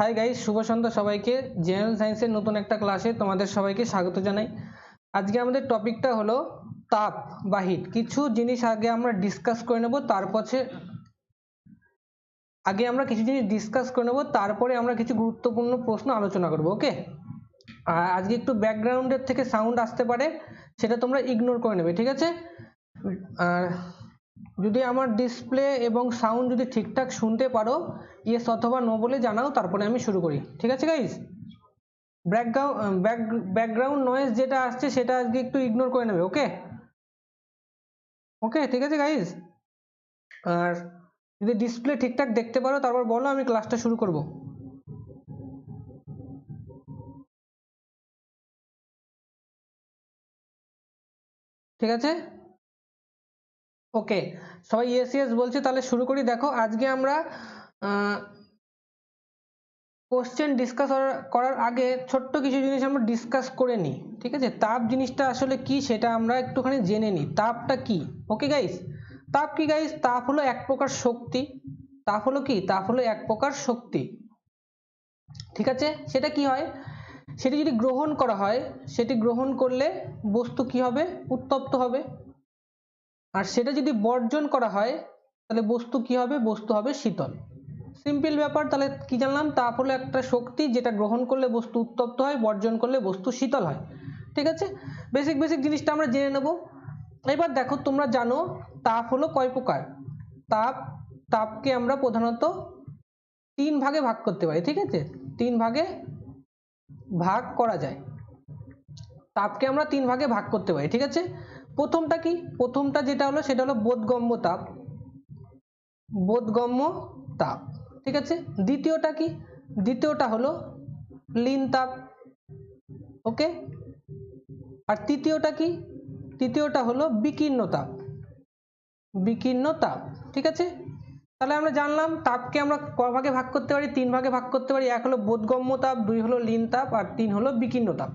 Hi guys শুভ সন্ধ্যা সবাইকে। General সায়েন্সের নতুন একটা ক্লাসে তোমাদের সবাইকে স্বাগত জানাই। আজকে আমাদের টপিকটা হলো তাপ বা হিট কিছু জিনিস আগে আমরা ডিসকাস করে নেব, তারপর আগে আমরা কিছু জিনিস ডিসকাস করে নেব, তারপরে আমরা কিছু গুরুত্বপূর্ণ প্রশ্ন আলোচনা করব ওকে আজকে একটু ব্যাকগ্রাউন্ডের থেকে সাউন্ড আসতে পারে, সেটা তোমরা ইগনোর করে নেবে, ঠিক আছে? আর যদি আমার ডিসপ্লে এবং সাউন্ড যদি ঠিকঠাক শুনতে পারো ইয়েস অথবা নো বলে জানাও, তারপরে আমি শুরু করি। ঠিক আছে গাইস ব্যাকগ্রাউন্ড ব্যাকগ্রাউন্ড নয়েজ যেটা আসছে, সেটা আজকে একটু ইগনোর করে নেবে ওকে ওকে ঠিক আছে গাইস আর যদি ডিসপ্লে ঠিকঠাক দেখতে পারো, তারপর বলো আমি ক্লাসটা শুরু করব। ঠিক আছে? ওকে সবাই ইয়েস ইয়েস বলছে, তাহলে শুরু করি। দেখো, আজকে আমরা কোশ্চেন ডিসকাস করার আগে ছোট্ট কিছু জিনিস আমরা ডিসকাস করে নিই, ঠিক আছে? তাপ জিনিসটা আসলে কি সেটা আমরা একটুখানি জেনে নিই। তাপটা কি? ওকে গাইস তাপ কি গাইস তাপ হলো এক প্রকার শক্তি। তাপ হলো কি? তাপ হলো এক প্রকার শক্তি। ঠিক আছে? সেটা কি হয়? সেটি যদি গ্রহণ করা হয়, সেটি গ্রহণ করলে বস্তু কি হবে? উত্তপ্ত হবে। আর সেটা যদি বর্জন করা হয়, তাহলে বস্তু কি হবে? বস্তু হবে শীতল। সিম্পল ব্যাপার, তাহলে কি জানলাম? তাপ হলো একটা শক্তি যেটা গ্রহণ করলে বস্তু উত্তপ্ত হয়, বর্জন করলে বস্তু শীতল হয়। ঠিক আছে? বেসিক বেসিক জিনিসটা আমরা জেনে নেব। এবার দেখো, তোমরা জানো তাপ হলো কয় প্রকার? তাপ, তাপকে আমরা প্রধানত তিন ভাগে ভাগ করতে পারি, ঠিক আছে? তিন ভাগে ভাগ করা যায়। তাপকে আমরা তিন ভাগে ভাগ করতে পারি, ঠিক আছে? প্রথমটা কি? প্রথমটা যেটা হলো সেটা হলো বোধগম্য তাপ বোধগম্য তাপ ঠিক আছে? দ্বিতীয়টা কি? দ্বিতীয়টা হলো লীন তাপ ওকে? আর তৃতীয়টা কি? তৃতীয়টা হলো বিকীর্ণ তাপ বিকীর্ণ তাপ ঠিক আছে? তাহলে আমরা জানলাম তাপকে আমরা ক ভাগে ভাগ করতে পারি, তিন ভাগে ভাগ করতে পারি। এক হলো বোধগম্য তাপ দুই হলো লীন তাপ আর তিন হলো বিকীর্ণ তাপ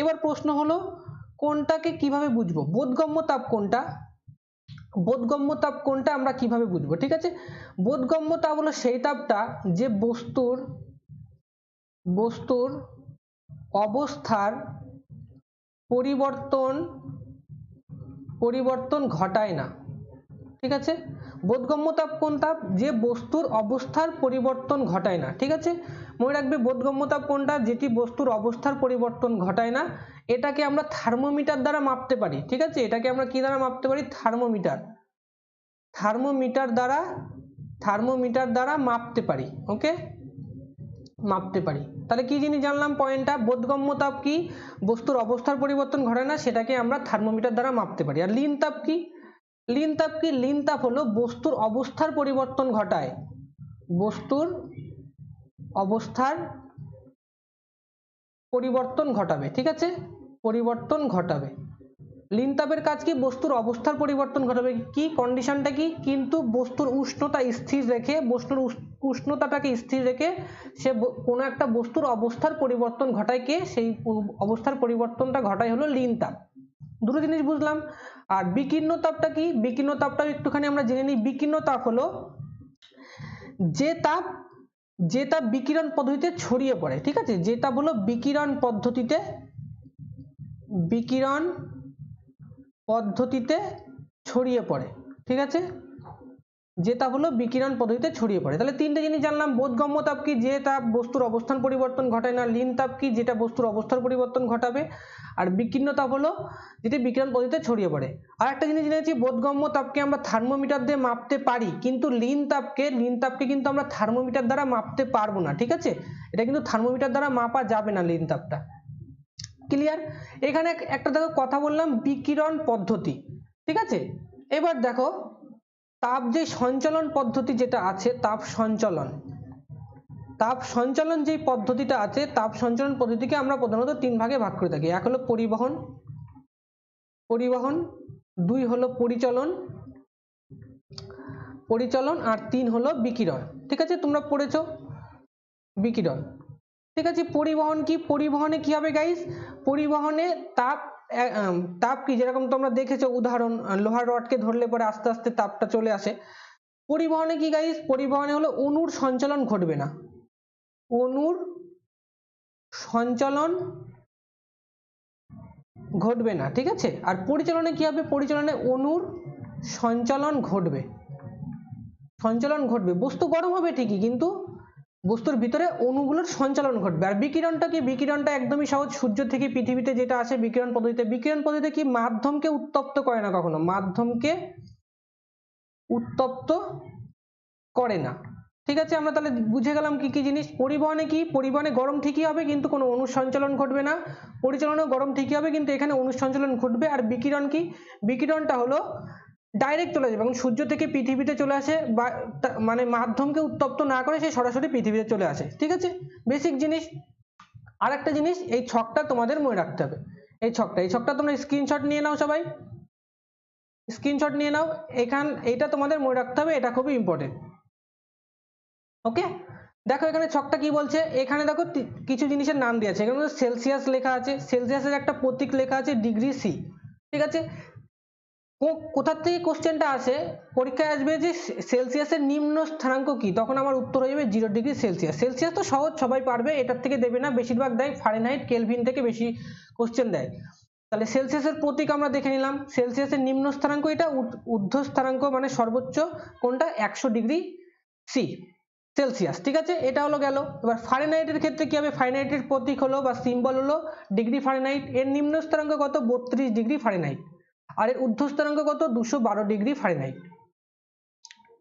এবার প্রশ্ন হলো কোনটাকে কীভাবে বুঝব? বোধগম্য তাপ কোনটা? বোধগম্য তাপ কোনটা আমরা কীভাবে বুঝব? ঠিক আছে? বোধগম্য তাপ হলো সেই তাপটা যে বস্তুর বস্তুর অবস্থার পরিবর্তন পরিবর্তন ঘটায় না। ঠিক আছে? বোধগম্য তাপ কোন তাপ যে বস্তুর অবস্থার পরিবর্তন ঘটায় না। ঠিক আছে? মনে রাখবে বোধগম্য তাপ কোনটা? যেটি বস্তুর অবস্থার পরিবর্তন ঘটায় না। এটাকে আমরা থার্মোমিটার দ্বারা মাপতে পারি, ঠিক আছে? এটাকে আমরা কি দ্বারা মাপতে পারি? থার্মোমিটার। থার্মোমিটার দ্বারা থার্মোমিটার দ্বারা মাপতে পারি ওকে মাপতে পারি। তাহলে কি জিনিস জানলাম পয়েন্টটা? বোধগম্য তাপ কি? বস্তুর অবস্থার পরিবর্তন ঘটে না, সেটাকে আমরা থার্মোমিটার দ্বারা মাপতে পারি। আর লিন তাপ কি? লিন তাপ কি? লিন তাপ হলো বস্তুর অবস্থার পরিবর্তন ঘটায়। বস্তুর অবস্থার পরিবর্তন ঘটাবে, ঠিক আছে? পরিবর্তন ঘটাবে। লিন তাপের কাজ কি? বস্তুর অবস্থার পরিবর্তন ঘটাবে। কি? কন্ডিশনটা কি? কিন্তু বস্তুর উষ্ণতা স্থির রেখে, বস্তুর উষ্ণতাটাকে স্থির রেখে সে কোনো একটা বস্তুর অবস্থার পরিবর্তন ঘটায় কে? সেই অবস্থার পরিবর্তনটা ঘটায় হলো লিন তাপ দুটো জিনিস বুঝলাম। আর বিকীর্ণ তাপটা কি? বিকীর্ণ তাপটা একটুখানি আমরা জেনে নিই। বিকীর্ণ তাপ হলো যে তাপ যে তাপ বিকিরণ পদ্ধতিতে ছড়িয়ে পড়ে, ঠিক আছে? যে তাপ হলো বিকিরণ পদ্ধতিতে বিকিরণ পদ্ধতিতে ছড়িয়ে পড়ে, ঠিক আছে? যে তাপ হলো বিকিরণ পদ্ধতিতে ছড়িয়ে পড়ে। তাহলে তিনটে জিনিস জানলাম বোধগম্য তাপ কি, যে তাপ বস্তুর অবস্থান পরিবর্তন ঘটায় না, লিন তাপ কি, যেটা বস্তুর অবস্থার পরিবর্তন ঘটাবে। আর বিকীর্ণ তাপ হলো যেটি বিকিরণ পদ্ধতিতে ছড়িয়ে পড়ে। আর একটা জিনিস জেনেছি বোধগম্য তাপকে আমরা থার্মোমিটার দিয়ে মাপতে পারি, কিন্তু লিন তাপকে লিন তাপকে কিন্তু আমরা থার্মোমিটার দ্বারা মাপতে পারব না, ঠিক আছে? এটা কিন্তু থার্মোমিটার দ্বারা মাপা যাবে না লিন তাপটা। ক্লিয়ার? এখানে একটা দেখো, কথা বললাম বিকিরণ পদ্ধতি, ঠিক আছে? এবার দেখো তাপ যে সঞ্চালন পদ্ধতি যেটা আছে, তাপ সঞ্চালন। তাপ সঞ্চালন যে পদ্ধতিটা আছে, তাপ সঞ্চালন পদ্ধতিকে আমরা প্রধানত তিন ভাগে ভাগ করে থাকি। এক হলো পরিবহন পরিবহন, দুই হলো পরিচলন পরিচলন, আর তিন হলো বিকিরণ। ঠিক আছে? তোমরা পড়েছ? বিকিরণ। ঠিক আছে? পরিবহন কি? পরিবহনে কি হবে গাইস পরিবহনে তাপ তাপ কি? যেরকম তোমরা দেখেছ, উদাহরণ লোহার রডকে ধরলে পরে আস্তে আস্তে তাপটা চলে আসে। পরিবহনে কি গাইস পরিবহনে হলো অণুর সঞ্চালন ঘটবে না। অণুর সঞ্চালন ঘটবে না, ঠিক আছে? আর পরিচালনে কি হবে? পরিচালনে অণুর সঞ্চালন ঘটবে। সঞ্চালন ঘটবে। বস্তু গরম হবে ঠিকই, কিন্তু বস্তুর ভিতরে অণুগুলোর সঞ্চালন ঘটবে। আর বিকিরণটা কি? বিকিরণটা একদমই সহজ। সূর্য থেকে পৃথিবীতে যেটা আসে বিকিরণ পদ্ধতিতে। বিকিরণ পদ্ধতিতে কি? মাধ্যমকে উত্তপ্ত করে না কখনো। মাধ্যমকে উত্তপ্ত করে না। ঠিক আছে? আমরা তাহলে বুঝে গেলাম কি কি জিনিস। পরিবহনে কি? পরিবহনে গরম ঠিকই হবে, কিন্তু কোনো অণু সঞ্চালন ঘটবে না। পরিচালনেও গরম ঠিকই হবে, কিন্তু এখানে অণু সঞ্চালন ঘটবে। আর বিকিরণ কি? বিকিরণটা হলো ডাইরেক্ট চলে যাবে এবং সূর্য থেকে পৃথিবীতে চলে আসে বা মানে মাধ্যমকে উত্তপ্ত না করে সে সরাসরি পৃথিবীতে চলে আসে। ঠিক আছে? বেসিক জিনিস। আর একটা জিনিস, এই ছকটা তোমাদের মনে রাখতে হবে। এই ছকটা এই ছকটা তোমরা স্ক্রিনশট নিয়ে নাও সবাই। স্ক্রিনশট নিয়ে নাও। এখান এটা তোমাদের মনে রাখতে হবে, এটা খুবই ইম্পর্টেন্ট ওকে দেখো এখানে ছকটা কি বলছে? এখানে দেখো কিছু জিনিসের নাম দেওয়া আছে। এখানে সেলসিয়াস লেখা আছে। সেলসিয়াসের একটা প্রতীক লেখা আছে, ডিগ্রি সি। ঠিক আছে? কোথার থেকে কোশ্চেনটা আসে? পরীক্ষায় আসবে যে সেলসিয়াসের নিম্ন স্থানাঙ্ক কি? তখন আমার উত্তর হয়ে যাবে জিরো ডিগ্রি সেলসিয়াস সেলসিয়াস তো সহজ, সবাই পারবে, এটার থেকে দেবে না। বেশিরভাগ দেয় ফারেনহাইট কেলভিন থেকে বেশি কোশ্চেন দেয়। তাহলে সেলসিয়াসের প্রতীক আমরা দেখে নিলাম। সেলসিয়াসের নিম্ন স্থানাঙ্ক এটা ঊর্ধ্ব স্থানাঙ্ক মানে সর্বোচ্চ কোনটা? একশো ডিগ্রি সি সেলসিয়াস ঠিক আছে? এটা হলো গেল। এবার ফারেনহাইটের ক্ষেত্রে কি হবে? ফারেনহাইটের প্রতীক হলো বা সিম্বল হলো ডিগ্রি ফারেনহাইট এর নিম্ন স্থানাঙ্ক কত? বত্রিশ ডিগ্রি ফারেনহাইট আর এর ঊর্ধ্ব স্থানাঙ্ক কত? দুশো বারো ডিগ্রি ফারেনহাইট।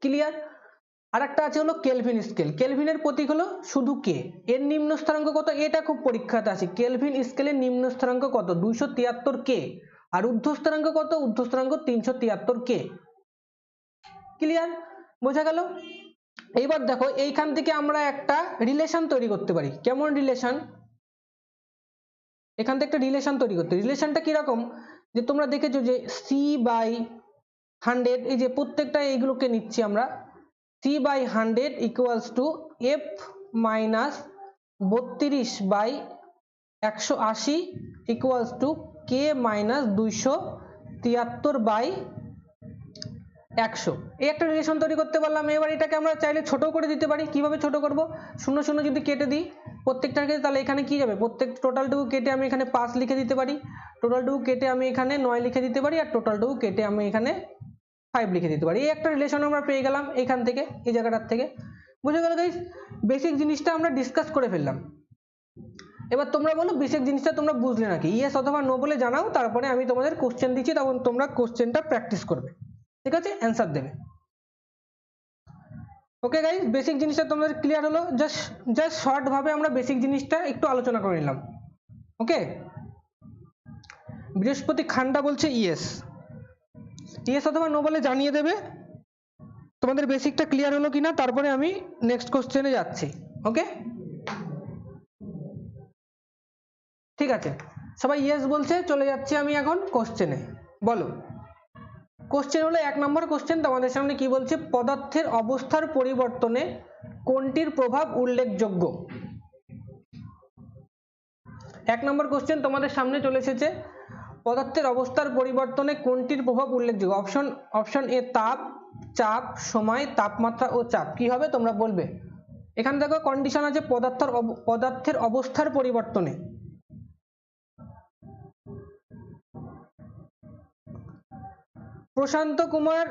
ক্লিয়ার আর একটা আছে হলো কেলভিন স্কেল কেলভিনের প্রতীক হলো শুধু কে এর নিম্ন স্থানাঙ্ক কত? এটা খুব পরীক্ষাতে আছে। কেলভিন স্কেলের নিম্ন স্থানাঙ্ক কত? দুইশো তিয়াত্তর কে আর ঊর্ধ্ব স্থানাঙ্ক কত? ঊর্ধ্ব স্থানাঙ্ক তিনশো তিয়াত্তর কে ক্লিয়ার বোঝা গেল? এইবার দেখো, এইখান থেকে আমরা একটা রিলেশন তৈরি করতে পারি। কেমন রিলেশন এখান থেকে একটা রিলেশন তৈরি করতে রিলেশনটা কীরকম? যে তোমরা দেখেছ যে সি বাই হান্ড্রেড এই যে প্রত্যেকটা এইগুলোকে নিচ্ছি আমরা C by hundred equals to F minus বত্রিশ বাই একশো আশি ইকুয়ালস টু কে মাইনাস দুইশো তিয়াত্তর বাই একশো। এই একটা রিলেশন তৈরি করতে পারলাম, এবার এটাকে আমরা চাইলে ছোট করে দিতে পারি। কীভাবে ছোট করব? শূন্য শূন্য যদি কেটে দিই প্রত্যেকটার ক্ষেত্রে তাহলে এখানে কি যাবে? প্রত্যেক টোটালটুকু কেটে আমি এখানে পাঁচ লিখে দিতে পারি। টোটালটুকু কেটে আমি এখানে নয় লিখে দিতে পারি, আর টোটালটুকু কেটে আমি এখানে ফাইভ লিখে দিতে পারি। এই একটা রিলেশন আমরা পেয়ে গেলাম এখান থেকে, এই জায়গাটার থেকে। বুঝে গেল গাইস বেসিক জিনিসটা আমরা ডিসকাস করে ফেললাম। এবার তোমরা বলো বেসিক জিনিসটা তোমরা বুঝলে নাকি? ইয়েস অথবা নো বলে জানাও, তারপরে আমি তোমাদের কোশ্চেন দিচ্ছি, তখন তোমরা কোশ্চেনটা প্র্যাকটিস করবে। ঠিক আছে? অ্যান্সার দেবে। ওকে গাইজ বেসিক জিনিসটা তোমাদের ক্লিয়ার হলো। জাস্ট জাস্ট শর্ট ভাবে আমরা বেসিক জিনিসটা একটু আলোচনা করে নিলাম। ওকে বৃহস্পতি খান্ডা বলছে ইয়েস। ইয়েস অথবা নো বলে জানিয়ে দেবে। তোমাদের বেসিকটা ক্লিয়ার হলো কিনা, তারপরে আমি নেক্সট কোশ্চেনে যাচ্ছি। ওকে ঠিক আছে। সবাই ইয়েস বলছে, চলে যাচ্ছি আমি এখন কোশ্চেনে বলো। কোশ্চেন হলো এক নম্বর কোশ্চেন তোমাদের সামনে কি বলছে? পদার্থের অবস্থার পরিবর্তনে কোনটির প্রভাব উল্লেখযোগ্য? এক নম্বর কোশ্চেন তোমাদের সামনে চলে এসেছে। পদার্থের অবস্থার পরিবর্তনে কোনটির প্রভাব উল্লেখযোগ্য? অপশন অপশন এ তাপ, চাপ, সময়, তাপমাত্রা ও চাপ। কি হবে তোমরা বলবে? এখানে দেখো কন্ডিশন আছে পদার্থের পদার্থের অবস্থার পরিবর্তনে। প্রশান্ত কুমার,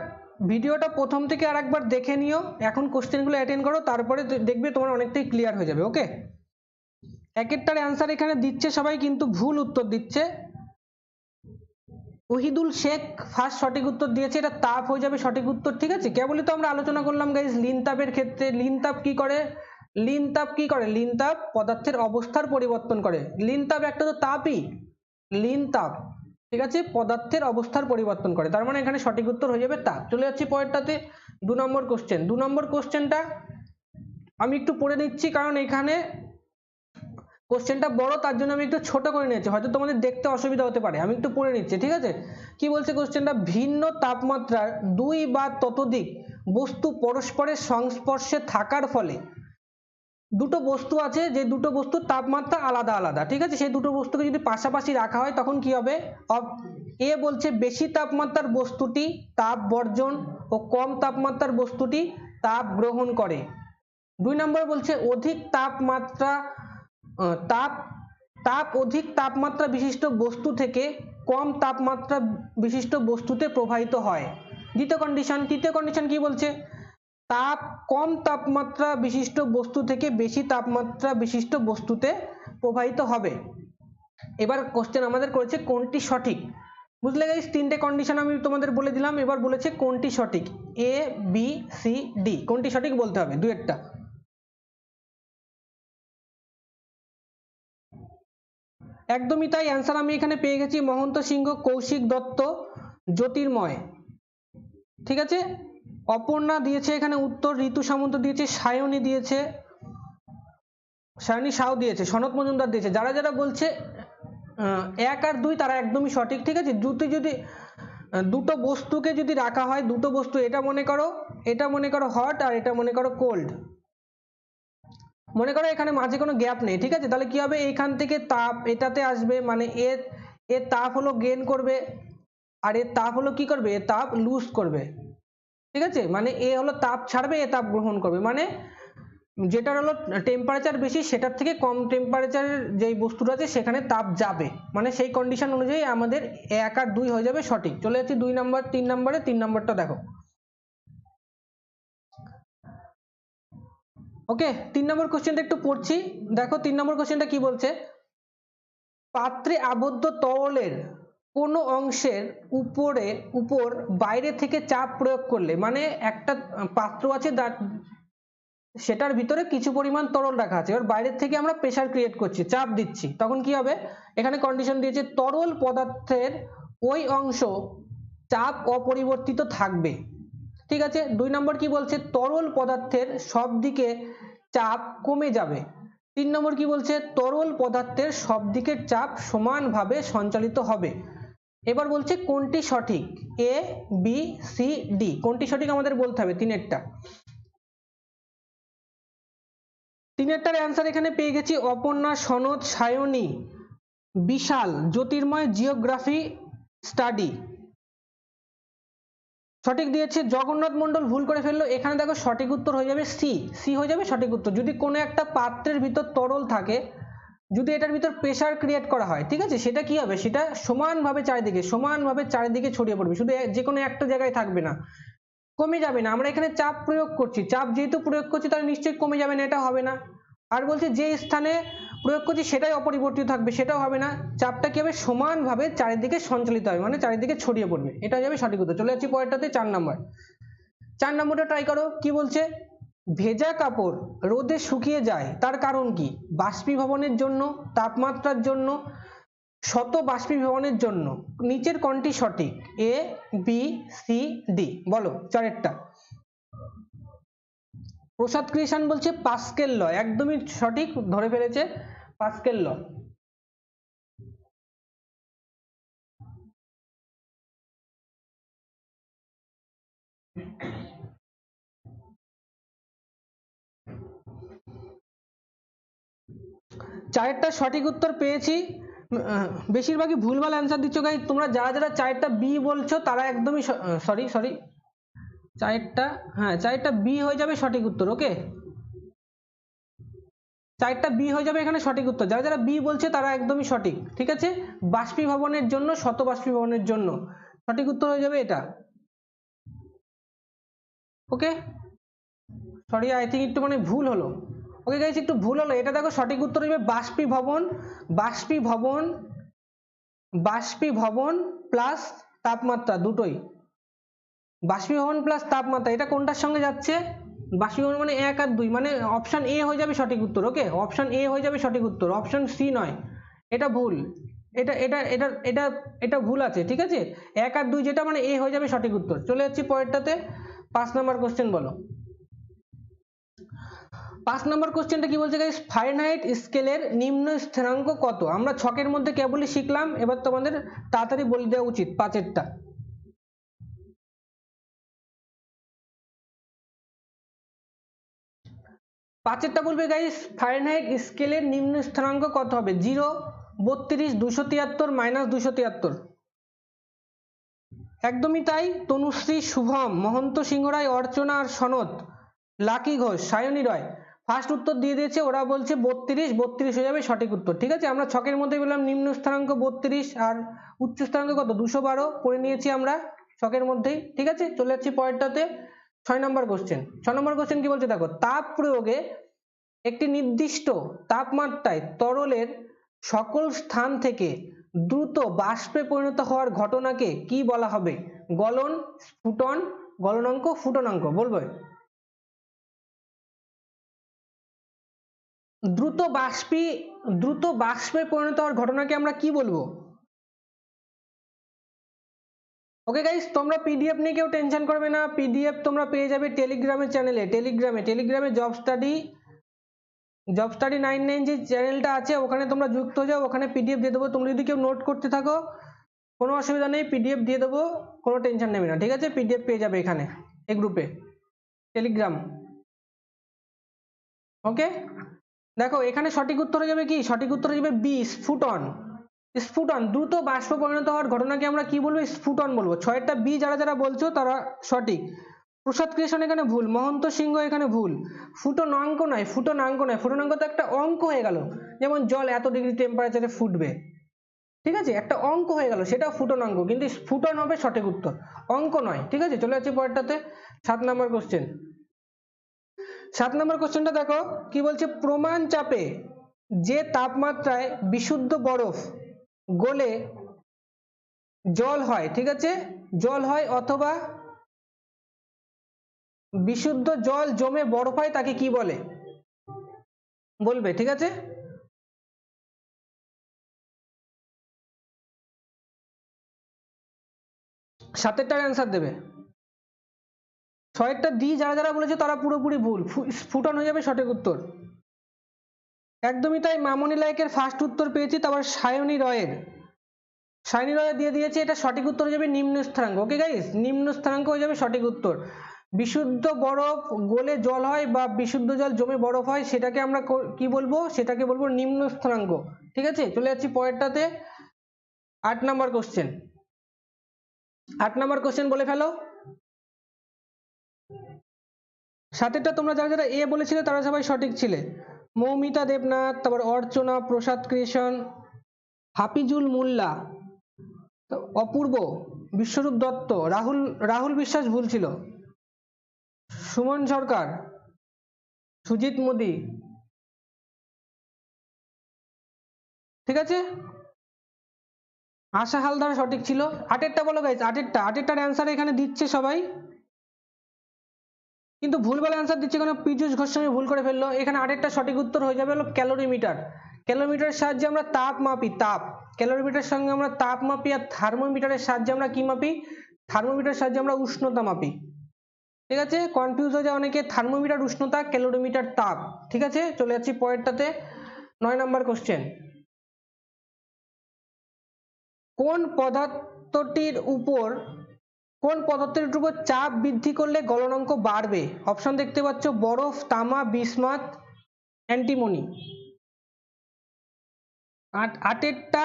ভিডিওটা প্রথম থেকে আরেকবার দেখে নিও। এখন কোশ্চেনগুলো অ্যাটেন্ড করো, তারপরে দেখবে তোমার অনেকটাই ক্লিয়ার হয়ে যাবে ওকে এক একটার অ্যান্সার এখানে দিচ্ছে সবাই, কিন্তু ভুল উত্তর দিচ্ছে। ওহিদুল শেখ ফার্স্ট সঠিক উত্তর দিয়েছে, এটা তাপ হয়ে যাবে সঠিক উত্তর, ঠিক আছে? কেবলই তো আমরা আলোচনা করলাম গাইজ লিন তাপের ক্ষেত্রে লিন তাপ কি করে? লিন তাপ কি করে? লিন তাপ পদার্থের অবস্থার পরিবর্তন করে। লিন তাপ একটা তো তাপই। লিন তাপ ঠিক আছে? পদার্থের অবস্থার পরিবর্তন করে। তার মানে এখানে সঠিক উত্তর হয়ে যাবে তাপ চলে যাচ্ছি পরেরটাতে, দু নম্বর কোশ্চেন দু নম্বর কোশ্চেনটা আমি একটু পড়ে নিচ্ছি, কারণ এখানে কোশ্চেনটা বড়, তার জন্য আমি একটু ছোট করে নিয়েছি। হয়তো তোমাদের দেখতে অসুবিধা হতে পারে। আমি একটু পড়ে নিচ্ছি, ঠিক আছে? কি বলছে কোশ্চেনটা ভিন্ন তাপমাত্রার দুই বা ততোধিক বস্তু পরস্পরের সংস্পর্শে থাকার ফলে দুটো বস্তু আছে, যে দুটো বস্তুর তাপমাত্রা আলাদা আলাদা, ঠিক আছে? সেই দুটো বস্তুকে যদি পাশাপাশি রাখা হয়, তখন কি হবে? এ বলছে বেশি তাপমাত্রার বস্তুটি তাপ বর্জন ও কম তাপমাত্রার বস্তুটি তাপ গ্রহণ করে। দুই নম্বর বলছে অধিক তাপমাত্রা তাপ তাপ অধিক তাপমাত্রা বিশিষ্ট বস্তু থেকে কম তাপমাত্রা বিশিষ্ট বস্তুতে প্রবাহিত হয়। দ্বিতীয় কন্ডিশন তৃতীয় কন্ডিশন কি বলছে? তাপ কম তাপমাত্রা বিশিষ্ট বস্তু থেকে বেশি তাপমাত্রা বিশিষ্ট বস্তুতে প্রবাহিত হবে। এবার কোশ্চেন আমাদের করেছে কোনটি সঠিক? বুঝলে গাইস তিনটে কন্ডিশন আমি তোমাদের বলে দিলাম, এবার বলেছে কোনটি সঠিক? এ বি সি ডি কোনটি সঠিক বলতে হবে? দু একটা। একদমই তাই অ্যান্সার আমি এখানে পেয়ে গেছি মহন্ত সিংহ, কৌশিক দত্ত, জ্যোতির্ময়। ঠিক আছে? অপর্ণা দিয়েছে এখানে উত্তর, ঋতু সামন্ত দিয়েছে, সায়নী দিয়েছে, সায়নী সাউ দিয়েছে, সনৎ মজুমদার দিয়েছে। যারা যারা বলছে এক আর দুই তারা একদমই সঠিক, ঠিক আছে? দুটো যদি দুটো বস্তুকে যদি রাখা হয়, দুটো বস্তু, এটা মনে করো, এটা মনে করো হট আর এটা মনে করো কোল্ড মনে করো এখানে মাঝে কোনো গ্যাপ নেই, ঠিক আছে? তাহলে কি হবে? এইখান থেকে তাপ এটাতে আসবে মানে এর এর তাপ হলো গেন করবে, আর এর তাপ হলো কি করবে? এর তাপ লুজ করবে। ঠিক আছে? মানে এ হলো তাপ ছাড়বে, এ তাপ গ্রহণ করবে। মানে যেটার হলো টেম্পারেচার বেশি, সেটার থেকে কম টেম্পারেচারের যেই বস্তুটা আছে, সেখানে তাপ যাবে। মানে সেই কন্ডিশন অনুযায়ী আমাদের এক আর দুই হয়ে যাবে সঠিক। চলে যাচ্ছি দুই নাম্বার তিন নাম্বারে তিন নাম্বারটা দেখো। ওকে, তিন নম্বর কোশ্চেনটা একটু পড়ছি। দেখো, তিন নম্বর কোশ্চেনটা কি বলছে? পাত্রে আবদ্ধ তরলের কোন অংশের উপরে, উপর বাইরে থেকে চাপ প্রয়োগ করলে মানে একটা পাত্র আছে সেটার ভিতরে কিছু পরিমাণ তরল রাখা আছে। এবার বাইরের থেকে আমরা প্রেসার ক্রিয়েট করছি, চাপ দিচ্ছি, তখন কি হবে? এখানে কন্ডিশন দিয়েছে তরল পদার্থের ওই অংশ চাপ অপরিবর্তিত থাকবে। ঠিক আছে? দুই নম্বর কি বলছে? তরল পদার্থের সব দিকে চাপ কমে যাবে। তিন নম্বর কি বলছে? তরল পদার্থের সব দিকের চাপ সমানভাবে সঞ্চালিত হবে। এবার বলছে কোনটি সঠিক? এ বি সি ডি কোনটি সঠিক আমাদের বলতে হবে তিনেরটা। তিনেরটার অ্যান্সার এখানে পেয়ে গেছি অপর্ণা, সনদ, সায়নী, বিশাল, জ্যোতির্ময় জিওগ্রাফি স্টাডি সঠিক দিয়েছে, জগন্নাথ মন্ডল ভুল করে ফেলল, এখানে দেখো সঠিক উত্তর হয়ে যাবে সি সি হয়ে যাবে সঠিক উত্তর। যদি কোনো একটা পাত্রের ভিতর তরল থাকে যদি এটার ভিতর প্রেসার ক্রিয়েট করা হয়, ঠিক আছে? সেটা কি হবে? সেটা সমানভাবে চারিদিকে সমানভাবে চারিদিকে ছড়িয়ে পড়বে। শুধু যে কোনো একটা জায়গায় থাকবে না। কমে যাবে না। আমরা এখানে চাপ প্রয়োগ করছি। চাপ যেহেতু প্রয়োগ করছি, তাহলে নিশ্চয়ই কমে যাবে না, এটা হবে না। আর বলছে যে স্থানে প্রয়োগ করছি, সেটাই অপরিবর্তিত থাকবে, সেটাও হবে না। চাপটা কি হবে? সমানভাবে চারিদিকে সঞ্চালিত হবে মানে চারিদিকে ছড়িয়ে পড়বে। এটা যাবে সঠিক উত্তর। চলে যাচ্ছি পরেরটাতে, চার নাম্বার। চার নম্বরটা ট্রাই করো। কি বলছে? ভেজা কাপড় রোদে শুকিয়ে যায়, তার কারণ কি? বাষ্পীভবনের জন্য, তাপমাত্রার জন্য, শত বাষ্পীভবনের জন্য। নিচের কোনটি সঠিক? এ বি সি ডি বলো, চারেরটা। প্রসাদ কৃষাণ বলছে পাস্কেল ল একদমই সঠিক, ধরে ফেলেছে পাস্কেল ল চারটা সঠিক উত্তর পেয়েছি। বেশিরভাগই ভুলভাল অ্যান্সার দিচ্ছ গাই তোমরা যারা যারা চারটা বি বলছো, তারা একদমই সরি সরি চারটা হ্যাঁ চারটা বি হয়ে যাবে সঠিক উত্তর ওকে চারটা বি হয়ে যাবে এখানে সঠিক উত্তর। যারা যারা বি বলছে, তারা একদমই সঠিক, ঠিক আছে? বাষ্পীভবনের জন্য শত বাষ্পীভবনের জন্য। সঠিক উত্তর হয়ে যাবে এটা। ওকে সরি আই থিঙ্ক একটু মানে ভুল হলো। ওকে গাইস একটু ভুল হলো। এটা দেখো সঠিক উত্তর হবে বাষ্পীভবন। বাষ্পীভবন বাষ্পীভবন প্লাস তাপমাত্রা দুটোই। বাষ্পীভবন প্লাস তাপমাত্রা, এটা কোনটার সঙ্গে যাচ্ছে? বাষ্পীভবন মানে এক আর দুই মানে অপশন এ হয়ে যাবে সঠিক উত্তর ওকে অপশন এ হয়ে যাবে সঠিক উত্তর অপশন সি নয়। এটা ভুল। এটা এটা এটা এটা এটা ভুল আছে, ঠিক আছে? এক আর দুই যেটা মানে এ হয়ে যাবে সঠিক উত্তর। চলে যাচ্ছি পরেরটাতে। পাঁচ নাম্বার কোশ্চেন বলো। পাঁচ নম্বর কোশ্চেনটা কি বলছে গাইস ফারেনহাইট স্কেলের নিম্ন স্থিরাঙ্ক কত? আমরা ছকের মধ্যে কেবলই শিখলাম, এবার তোমাদের তাড়াতাড়ি বলে দেওয়া উচিত পাঁচেরটা। পাঁচেরটা বলবে গাইস ফারেনহাইট স্কেলের নিম্ন স্থিরাঙ্ক কত হবে? জিরো বত্রিশ, দুশো তিয়াত্তর মাইনাস দুশো তিয়াত্তর। একদমই তাই, তনুশ্রী, শুভম, মহন্ত সিংহ রায় অর্চনা আর সনদ লাকি ঘোষ, সায়নী রয়। ফার্স্ট উত্তর দিয়ে দিয়েছে, ওরা বলছে বত্রিশ বত্রিশ হয়ে যাবে সঠিক উত্তর। ঠিক আছে? আমরা ছকের মধ্যে বললাম নিম্ন স্থানাঙ্ক বত্রিশ আর উচ্চ স্থানাঙ্ক কত? দুশো বারো। করে নিয়েছি আমরা ছকের মধ্যেই। ঠিক আছে? চলে যাচ্ছি পরেরটাতে। ছয় নম্বর কোশ্চেন ছয় নম্বর কোশ্চেন কি বলছে? দেখো, তাপ প্রয়োগে একটি নির্দিষ্ট তাপমাত্রায় তরলের সকল স্থান থেকে দ্রুত বাষ্পে পরিণত হওয়ার ঘটনাকে কি বলা হবে? গলন, স্ফুটন, গলনাঙ্ক, ফুটনাঙ্ক। বলবে? দ্রুত বাষ্পী, দ্রুত বাষ্পে পরিণত হওয়ার ঘটনাকে আমরা কি বলব? ওকে গাইস তোমরা পিডিএফ নিয়ে কেউ টেনশন করবে না। পিডিএফ তোমরা পেয়ে যাবে টেলিগ্রামের চ্যানেলে টেলিগ্রামে টেলিগ্রামে job study job study nine nine যে চ্যানেলটা আছে, ওখানে তোমরা যুক্ত হয়ে যাও। ওখানে পিডিএফ দিয়ে দেবো। তোমরা যদি কেউ নোট করতে থাকো, কোনো অসুবিধা নেই। পিডিএফ দিয়ে দেবো, কোনো টেনশন নেবে না। ঠিক আছে? পিডিএফ পেয়ে যাবে এখানে এই গ্রুপে টেলিগ্রাম ওকে দেখো, এখানে সঠিক উত্তর হয়ে যাবে কি? সঠিক উত্তর হয়ে যাবে বি স্ফুটন স্ফুটন দ্রুত বাষ্প পরিণত হওয়ার ঘটনাকে আমরা কি বলব? স্ফুটন বলব। ছয়টা বি যারা যারা বলছো, তারা সঠিক। প্রসাদ কৃষ্ণ এখানে ভুল, মহন্ত সিংহ এখানে ভুল। ফুটনাঙ্ক নয় ফুটনাঙ্ক নয়। ফুটনাঙ্ক তো একটা অঙ্ক হয়ে গেল। যেমন জল এত ডিগ্রি টেম্পারেচারে ফুটবে। ঠিক আছে? একটা অঙ্ক হয়ে গেল সেটা ফুটনাঙ্ক কিন্তু স্ফুটন হবে সঠিক উত্তর। অঙ্ক নয়। ঠিক আছে? চলে যাচ্ছি পরেরটাতে। সাত নম্বর কোশ্চেন সাত নম্বর কোশ্চেনটা দেখো, কি বলছে? প্রমাণ চাপে যে তাপমাত্রায় বিশুদ্ধ বরফ গলে জল হয়, ঠিক আছে? জল হয় অথবা বিশুদ্ধ জল জমে বরফ হয় তাকে কি বলে? বলবে, ঠিক আছে? সাতেরটার অ্যান্সার দেবে। ছয়েরটা ডি যারা যারা বলেছে তারা পুরোপুরি ভুল। ফু- স্ফুটন হয়ে যাবে সঠিক উত্তর। একদমই তাই, মামনি লাইকের ফার্স্ট উত্তর পেয়েছি, তারপর সায়নী রয়ের। সায়নী রয় দিয়ে দিয়েছে, এটা সঠিক উত্তর হয়ে যাবে নিম্ন স্থানাঙ্ক। ওকে গাইস নিম্ন স্থানাঙ্ক হয়ে যাবে সঠিক উত্তর। বিশুদ্ধ বরফ গলে জল হয় বা বিশুদ্ধ জল জমে বরফ হয়, সেটাকে আমরা ক- কি বলব? সেটাকে বলব নিম্ন স্থানাঙ্ক। ঠিক আছে? চলে যাচ্ছি পরেরটাতে। আট নাম্বার কোশ্চেন আট নাম্বার কোশ্চেন বলে ফেলো। সাতেরটা তোমরা যারা যারা এ বলেছিলে, তারা সবাই সঠিক ছিলে। মৌমিতা দেবনাথ, তারপর অর্চনা, প্রসাদ কৃষ্ণ, হাফিজুল মোল্লা অপূর্ব, বিশ্বরূপ দত্ত, রাহুল রাহুল বিশ্বাস ভুল ছিল। সুমন সরকার, সুজিত মোদি। ঠিক আছে? আশা হালদার সঠিক ছিল। আটেরটা বলো গাইজ আটেরটা, আটেরটার অ্যান্সার এখানে দিচ্ছে সবাই। কিন্তু ভুলভাল অ্যান্সার দিচ্ছে কেন? পীযুষ গোস্বামী ভুল করে ফেলল। এখানে আরেকটা সঠিক উত্তর হয়ে যাবে হলো ক্যালোরিমিটার। ক্যালোরিমিটারের সাহায্যে আমরা তাপ মাপি, তাপ। ক্যালোরিমিটারের সঙ্গে আমরা তাপ মাপি আর থার্মোমিটারের সাহায্যে আমরা কি মাপি? থার্মোমিটারের সাহায্যে আমরা উষ্ণতা মাপি। ঠিক আছে? কনফিউজ হয়ে যায় অনেকে। থার্মোমিটার উষ্ণতা, ক্যালোরিমিটার তাপ। ঠিক আছে? চলে যাচ্ছি পরেরটাতে। নয় নাম্বার কোশ্চেন কোন পদার্থটির উপর কোন পদার্থের উপর চাপ বৃদ্ধি করলে গলনাঙ্ক বাড়বে? অপশন দেখতে পাচ্ছ, বরফ, তামা, বিসমাত, অ্যান্টিমনি। আট, আটেরটা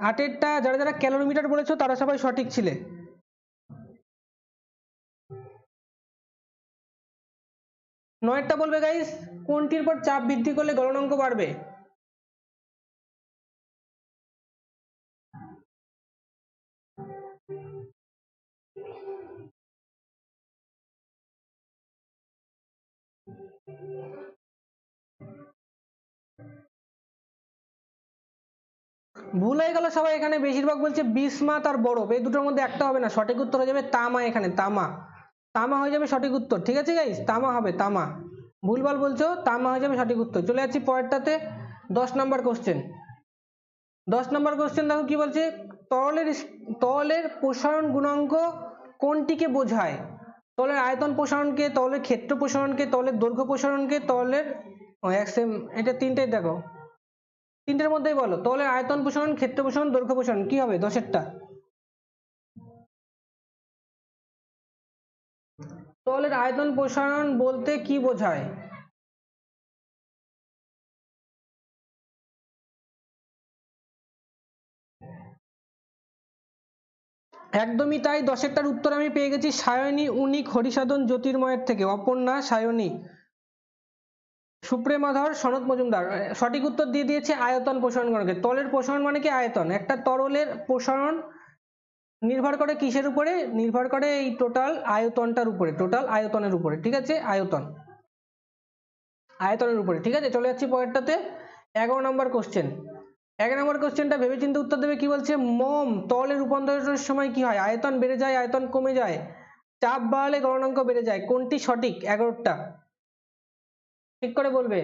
আটেরটা যারা যারা ক্যালোরিমিটার বলেছ, তারা সবাই সঠিক ছিলে। নয়টা বলবে গাইস কোনটির উপর চাপ বৃদ্ধি করলে গলনাঙ্ক বাড়বে? ভুল হয়ে গেল সবাই এখানে। বেশিরভাগ বলছে বিসমাত আর বরফ। এই দুটোর মধ্যে একটা হবে না। সঠিক উত্তর হয়ে যাবে তামা এখানে, তামা। তামা হয়ে যাবে সঠিক উত্তর। ঠিক আছে গাইস তামা হবে, তামা। ভুলভাল বলছো, তামা হয়ে যাবে সঠিক উত্তর। চলে যাচ্ছি পরেরটাতে। দশ নাম্বার কোশ্চেন দশ নাম্বার কোশ্চেন দেখো কি বলছে? তরলের তরলের প্রসারণ গুণাঙ্ক কোনটিকে বোঝায়? তরলের আয়তন প্রসারণকে তলের ক্ষেত্র প্রসারণকে তলের দৈর্ঘ্য প্রসারণকে তলের ও এক এটা তিনটেই দেখো। তিনটের মধ্যেই বলো তলের আয়তন প্রসারণ, ক্ষেত্র প্রসারণ, দৈর্ঘ্য প্রসারণ, কি হবে? দশেরটা। তলের আয়তন প্রসারণ বলতে কি বোঝায়? একদমই তাই। দশেরটার উত্তর আমি পেয়ে গেছি। সায়নী উনিক হরিসাধন, জ্যোতির্ময়ের থেকে। অপর্ণা, সায়নী। সুপ্রেমাধর সনদ মজুমদার। সঠিক উত্তর দিয়ে দিয়েছে আয়তন প্রসারণ গণকে। তলের প্রসারণ মানে কি আয়তন? একটা তরলের প্রসারণ নির্ভর করে কিসের উপরে? নির্ভর করে এই টোটাল আয়তনটার উপরে। টোটাল আয়তনের উপরে। ঠিক আছে? আয়তন। আয়তনের উপরে। ঠিক আছে? চলে যাচ্ছি পরেরটাতে। এগারো নম্বর কোশ্চেন এক নম্বর কোশ্চেনটা ভেবেচিন্তে উত্তর দেবে কি বলছে? মোম, তলে রূপান্তরের সময় কি হয়? আয়তন বেড়ে যায়, আয়তন কমে যায়। চাপ বাড়ালে গণনাঙ্ক বেড়ে যায়। কোনটি সঠিক? এগারোটা। ঠিক করে বলবে।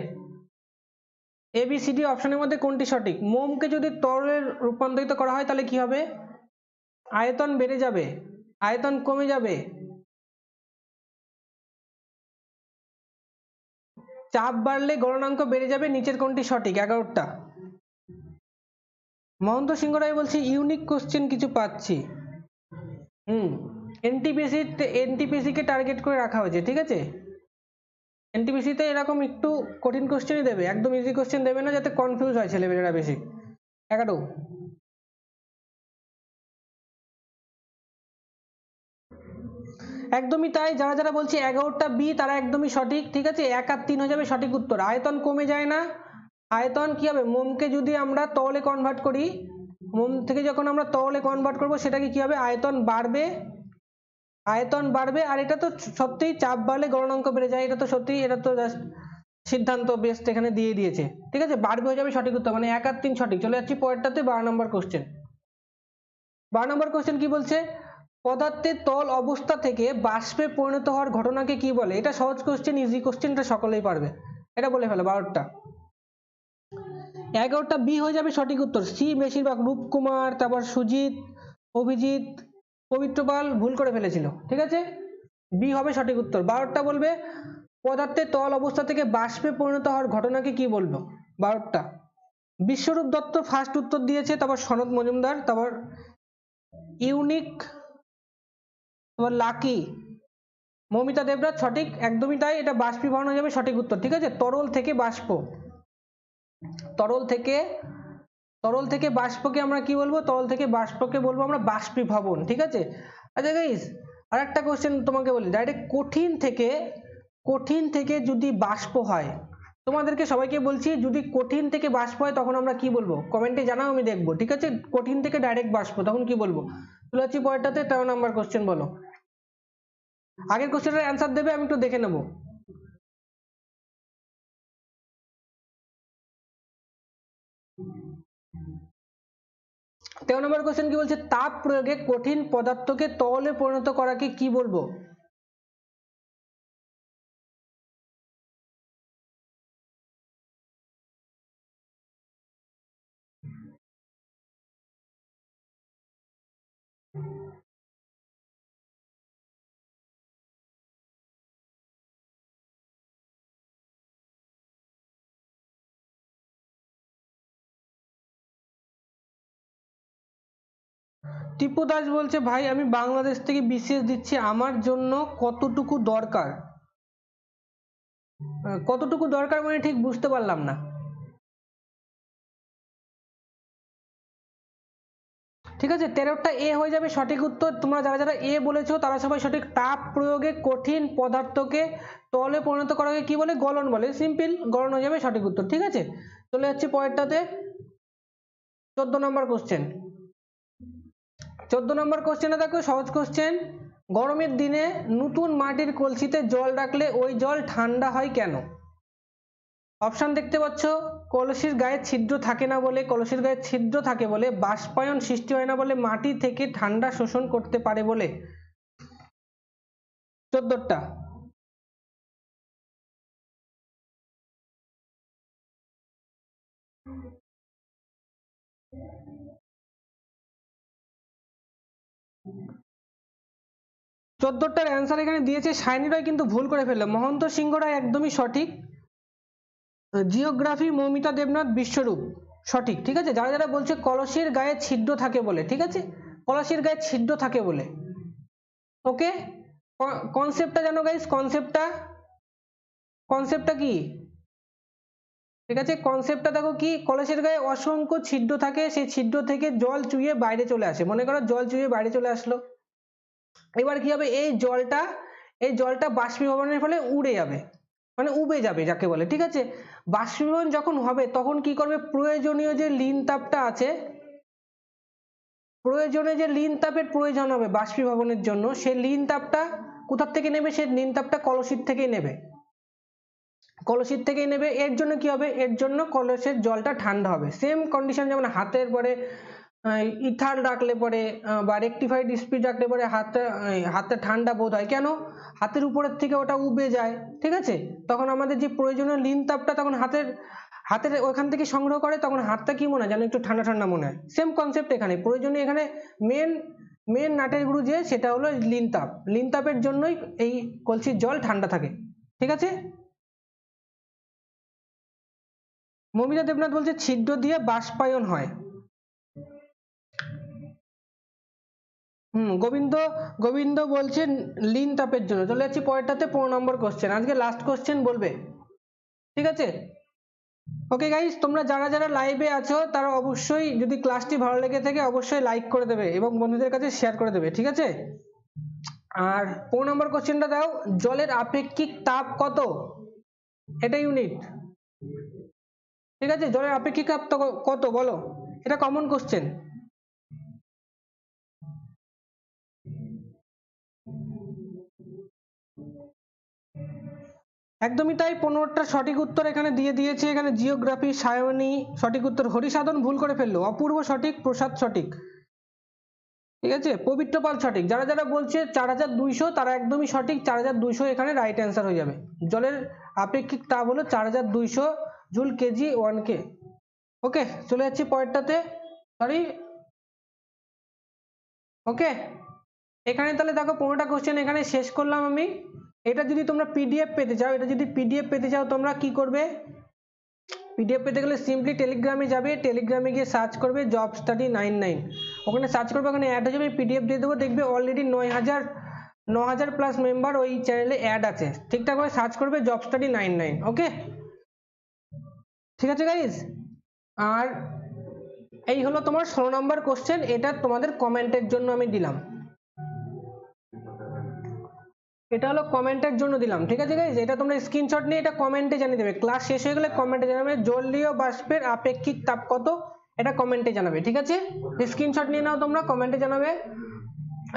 এ বি সি ডি অপশনের মধ্যে কোনটি সঠিক? মোমকে যদি তরলে রূপান্তরিত করা হয়, তাহলে কি হবে? আয়তন বেড়ে যাবে। আয়তন কমে যাবে। চাপ বাড়লে গণনাঙ্ক বেড়ে যাবে। নিচের কোনটি সঠিক? এগারোটা। মহন্ত সিংহ রায় বলছি, ইউনিক কোশ্চেন কিছু পাচ্ছি। হুম এনটিপিসি এনটিপিসি কে টার্গেট করে রাখা হয়েছে, ঠিক আছে? এনটিপিসি তে এরকম একটু কঠিন কোশ্চেনই দেবে, একদম ইজি কোশ্চেন দেবে না, যাতে কনফিউজ হয় ছেলেমেয়েরা বেশি। এগারো। একদমই তাই, যারা যারা বলছে এগারোটা বি তারা একদমই সঠিক, ঠিক আছে? এক আর তিন হয়ে যাবে সঠিক উত্তর। আয়তন কমে যায় না আয়তন কি হবে? মোমকে যদি আমরা তলে কনভার্ট করি, মোম থেকে যখন আমরা তলে কনভার্ট করব সেটাকে কি হবে? আয়তন বাড়বে। আয়তন বাড়বে, আর এটা তো সত্যিই চাপ বাড়লে গণনাঙ্ক বেড়ে যায়। এটা তো সত্যিই, এটা তো জাস্ট সিদ্ধান্ত বেস্ট এখানে দিয়ে দিয়েছে। ঠিক আছে? বাড়বে হয়ে যাবে সঠিক উত্তর মানে এক আর তিন সঠিক। চলে যাচ্ছি পরেরটাতে, বারো নম্বর কোশ্চেন বারো নম্বর কোশ্চেন কি বলছে? পদার্থের তল অবস্থা থেকে বাষ্পে পরিণত হওয়ার ঘটনাকে কি বলে? এটা সহজ কোশ্চেন ইজি কোশ্চেন এটা সকলেই পারবে। এটা বলে ফেলো, বারোটা। এগারোটা বি হয়ে যাবে সঠিক উত্তর। সি বেশিরভাগ রূপকুমার, তারপর সুজিত, অভিজিৎ পবিত্রপাল ভুল করে ফেলেছিল, ঠিক আছে? বি হবে সঠিক উত্তর। বারোটা বলবে, পদার্থের তল অবস্থা থেকে বাষ্পে পরিণত হওয়ার ঘটনাকে কি বলব? বারোটা। বিশ্বরূপ দত্ত ফার্স্ট উত্তর দিয়েছে, তারপর সনদ মজুমদার, তারপর ইউনিক, তারপর লাকি, মমিতা দেবরাজ সঠিক, একদমই তাই, এটা বাষ্পীভবন হয়ে যাবে সঠিক উত্তর, ঠিক আছে? তরল থেকে বাষ্প। তরল থেকে তরল থেকে বাষ্পকে আমরা কি বলব? তরল থেকে বাষ্পকে বলব আমরা বাষ্পীভবন, ঠিক আছে? আচ্ছা গাইস আর একটা কোশ্চেন তোমাকে বলি। ডাইরেক্ট কঠিন থেকে কঠিন থেকে যদি বাষ্প হয়, তোমাদেরকে সবাইকে বলছি, যদি কঠিন থেকে বাষ্প হয় তখন আমরা কি বলব? কমেন্টে জানাও, আমি দেখব, ঠিক আছে? কঠিন থেকে ডাইরেক্ট বাষ্প, তখন কি বলব? চলে যাচ্ছি পরেরটাতে, তেরো নাম্বার কোশ্চেন বলো। আগের কোশ্চেনের অ্যান্সার দেবে, আমি একটু দেখে নেব। তেরো নম্বর কোশ্চেন কি বলছে? তাপ প্রয়োগে কঠিন পদার্থকে তরলে পরিণত করাকে কি বলব? টিপু দাস বলছে, ভাই, আমি বাংলাদেশ থেকে বিসিএস দিচ্ছি, আমার জন্য কতটুকু দরকার? কতটুকু দরকার মানে ঠিক বুঝতে পারলাম না। ঠিক আছে, তেরোটা এ হয়ে যাবে সঠিক উত্তর। তোমরা যারা যারা এ বলেছ, তারা সবাই সঠিক তাপ প্রয়োগে কঠিন পদার্থকে তলে পরিণত করাকে কি বলে? গলন বলে। সিম্পল, গলন হয়ে যাবে সঠিক উত্তর। ঠিক আছে? চলে যাচ্ছি পরেরটাতে। চোদ্দ নম্বর কোশ্চেন চোদ্দ নম্বর কোশ্চেনে দেখো, সহজ কোশ্চেন গরমের দিনে নতুন মাটির কলসিতে জল রাখলে ওই জল ঠান্ডা হয় কেন? অপশন দেখতে পাচ্ছ, কলসির গায়ে ছিদ্র থাকে না বলে, কলসির গায়ে ছিদ্র থাকে বলে, বাষ্পায়ন সৃষ্টি হয় না বলে মাটি থেকে ঠান্ডা শোষণ করতে পারে বলে। চোদ্দটা। চোদ্দটার অ্যান্সার এখানে দিয়েছে সাইনি রায় কিন্তু ভুল করে ফেলল। মহন্ত সিংহ রায় একদমই সঠিক। জিওগ্রাফি মৌমিতা দেবনাথ বিশ্বরূপ, সঠিক, ঠিক আছে? যারা যারা বলছে কলসির গায়ে ছিদ্র থাকে বলে, ঠিক আছে? কলসির গায়ে ছিদ্র থাকে বলে। ওকে কনসেপ্টটা জানো গাইস কনসেপ্টটা কনসেপ্টটা কি? ঠিক আছে? কনসেপ্টটা দেখো কি? কলসের গায়ে অসংখ্য ছিদ্র থাকে, সেই ছিদ্র থেকে জল চুইয়ে বাইরে চলে আসে। মনে করো জল চুইয়ে বাইরে চলে আসলো। এবার কি হবে? এই জলটা এই জলটা বাষ্পীভবনের ফলে উড়ে যাবে। মানে উবে যাবে যাকে বলে, ঠিক আছে? বাষ্পীভবন যখন হবে, তখন কি করবে? প্রয়োজনীয় যে লিন তাপটা আছে, প্রয়োজনে যে লিন তাপের প্রয়োজন হবে বাষ্পীভবনের জন্য সেই লিন তাপটা কোথার থেকে নেবে? সেই লিন তাপটা কলসির থেকেই নেবে। কলসির থেকেই নেবে, এর জন্য কি হবে? এর জন্য কলসের জলটা ঠান্ডা হবে। সেম কন্ডিশন যেমন হাতের পরে ইথার রাখলে পরে বা রেকটিফাইড স্পিড রাখলে পরে হাতে হাতে ঠান্ডা বোধ হয়। কেন? হাতের উপরের থেকে ওটা উবে যায়, ঠিক আছে? তখন আমাদের যে প্রয়োজনীয় লিন তাপটা তখন হাতের হাতের ওখান থেকে সংগ্রহ করে, তখন হাতটা কি মনে হয়? যেন একটু ঠান্ডা ঠান্ডা মনে হয়। সেম কনসেপ্ট এখানে। প্রয়োজনীয় এখানে মেন মেন নাটের গুরু যে, সেটা হলো লিন তাপ। লিন তাপের জন্যই এই কলসির জল ঠান্ডা থাকে। ঠিক আছে? মমিতা দেবনাথ বলছে, ছিদ্র দিয়ে বাষ্পায়ন হয়। হুম, গোবিন্দ গোবিন্দ বলছেন লিন তাপের জন্য। চলে যাচ্ছি পরেরটাতে, পনেরো নম্বর কোশ্চেন আজকে লাস্ট কোশ্চেন বলবে। ঠিক আছে? ওকে গাইস তোমরা যারা যারা লাইভে আছো, তারা অবশ্যই যদি ক্লাসটি ভালো লেগে থাকে, অবশ্যই লাইক করে দেবে এবং বন্ধুদের কাছে শেয়ার করে দেবে। ঠিক আছে? আর পনেরো নম্বর কোশ্চেনটা দাও, জলের আপেক্ষিক তাপ কত? এটা ইউনিট ঠিক আছে? জলের আপেক্ষিক তাপ কত? বলো। এটা কমন কোশ্চেন একদমই তাই। পনেরোটা সঠিক উত্তর এখানে দিয়ে দিয়েছে। এখানে জিওগ্রাফি সায়নী, সঠিক উত্তর হরিসাধন ভুল করে ফেলল। অপূর্ব সঠিক, প্রসাদ সঠিক। ঠিক আছে? পবিত্র পাল সঠিক। যারা যারা বলছে চার হাজার দুইশো, তারা একদমই সঠিক। চার হাজার দুইশো এখানে রাইট অ্যান্সার হয়ে যাবে। জলের আপেক্ষিক তাপ হলো চার হাজার দুইশো joule kg one K okay চলে যাচ্ছি পরেরটাতে। সরি ওকে এখানে তাহলে দেখো পনেরোটা কোশ্চেন এখানে শেষ করলাম আমি। এটা যদি তোমরা পিডিএফ পেতে চাও, এটা যদি পিডিএফ পেতে চাও, তোমরা কি করবে? পিডিএফ পেতে গেলে সিম্পলি টেলিগ্রামে যাবে টেলিগ্রামে গিয়ে সার্চ করবে জব স্টাডি নাইন নাইন ওখানে সার্চ করবে, ওখানে অ্যাড হয়ে যাবে পিডিএফ দিয়ে দেবো। দেখবে অলরেডি নয় হাজার ন হাজার প্লাস মেম্বার ওই চ্যানেলে অ্যাড আছে। ঠিকঠাক করে সার্চ করবে job study nine nine okay ঠিক আছে গাইজ আর এই হলো তোমার ষোলো নম্বর কোশ্চেন এটা তোমাদের কমেন্টের জন্য আমি দিলাম। এটা হলো কমেন্টের জন্য দিলাম, ঠিক আছে গাইজ এটা তোমরা স্ক্রিনশট নিয়ে এটা কমেন্টে জানিয়ে দেবে। ক্লাস শেষ হয়ে গেলে কমেন্টে জানাবে জলীয় বাষ্পের আপেক্ষিক তাপ কত? এটা কমেন্টে জানাবে, ঠিক আছে? স্ক্রিনশট নিয়ে নাও তোমরা কমেন্টে জানাবে।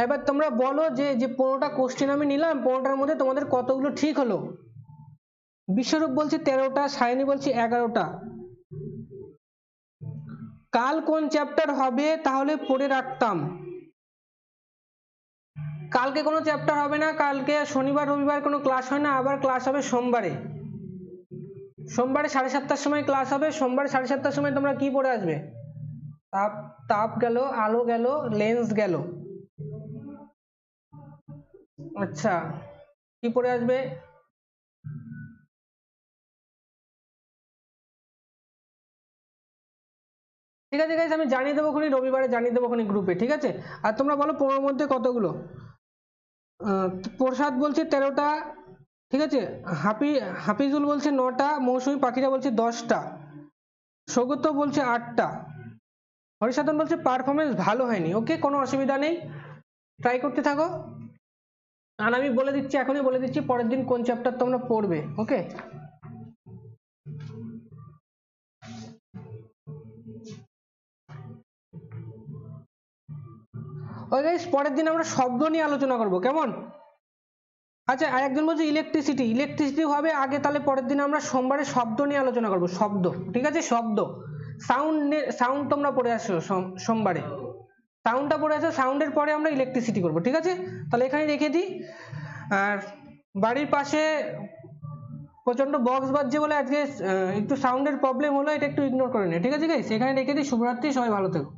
এবার তোমরা বলো যে যে পনেরোটা কোশ্চেন আমি নিলাম, পনেরোটার মধ্যে তোমাদের কতগুলো ঠিক হলো? বিশ্বরূপ বলছে তেরোটা, সায়নী বলছে এগারোটা। কাল কোন চ্যাপ্টার হবে তাহলে পড়ে রাখতাম। কালকে কোনো চ্যাপ্টার হবে না, কালকে শনিবার, রবিবার কোনো ক্লাস হয় না, আবার ক্লাস হবে সোমবারে। সোমবারে সাড়ে সাতটার সময় ক্লাস হবে, সোমবারে সাড়ে সাতটার সময় তোমরা কি পড়ে আসবে? তাপ তাপ গেল, আলো গেল লেন্স গেল। আচ্ছা কি পড়ে আসবে? ঠিক আছে গাইস আমি জানিয়ে দেবো খুনি রবিবারে জানিয়ে দেবো খুনি গ্রুপে ঠিক আছে? আর তোমরা বলো পনেরোর মধ্যে কতগুলো? প্রসাদ বলছে তেরোটা, ঠিক আছে? হাফি হাফিজুল বলছে নটা, মৌসুমি পাখিরা বলছে দশটা, সৌগত বলছে আটটা, হরিসাধন বলছে পারফরমেন্স ভালো হয়নি ওকে কোনো অসুবিধা নেই ট্রাই করতে থাকো। আর আমি বলে দিচ্ছি, এখনই বলে দিচ্ছি, পরের দিন কোন চ্যাপ্টার তোমরা পড়বে ওকে গাইস পরের দিন আমরা শব্দ নিয়ে আলোচনা করব, কেমন? আচ্ছা আর একজন বলছে ইলেকট্রিসিটি ইলেকট্রিসিটি হবে আগে, তাহলে পরের দিন আমরা সোমবারে শব্দ নিয়ে আলোচনা করব, শব্দ, ঠিক আছে? শব্দ। সাউন্ড সাউন্ড তোমরা পড়ে আসো সোমবারে। সাউন্ডটা পড়ে আসো সাউন্ডের পরে আমরা ইলেকট্রিসিটি করব, ঠিক আছে? তাহলে এখানে রেখে দিই। আর বাড়ির পাশে প্রচণ্ড বক্স বাজছে বলে আজকে একটু সাউন্ডের প্রবলেম হলো, এটা একটু ইগনোর করে নে, ঠিক আছে গাইস এখানে রেখে দিই, শুভরাত্রি, সবাই ভালো থেকো।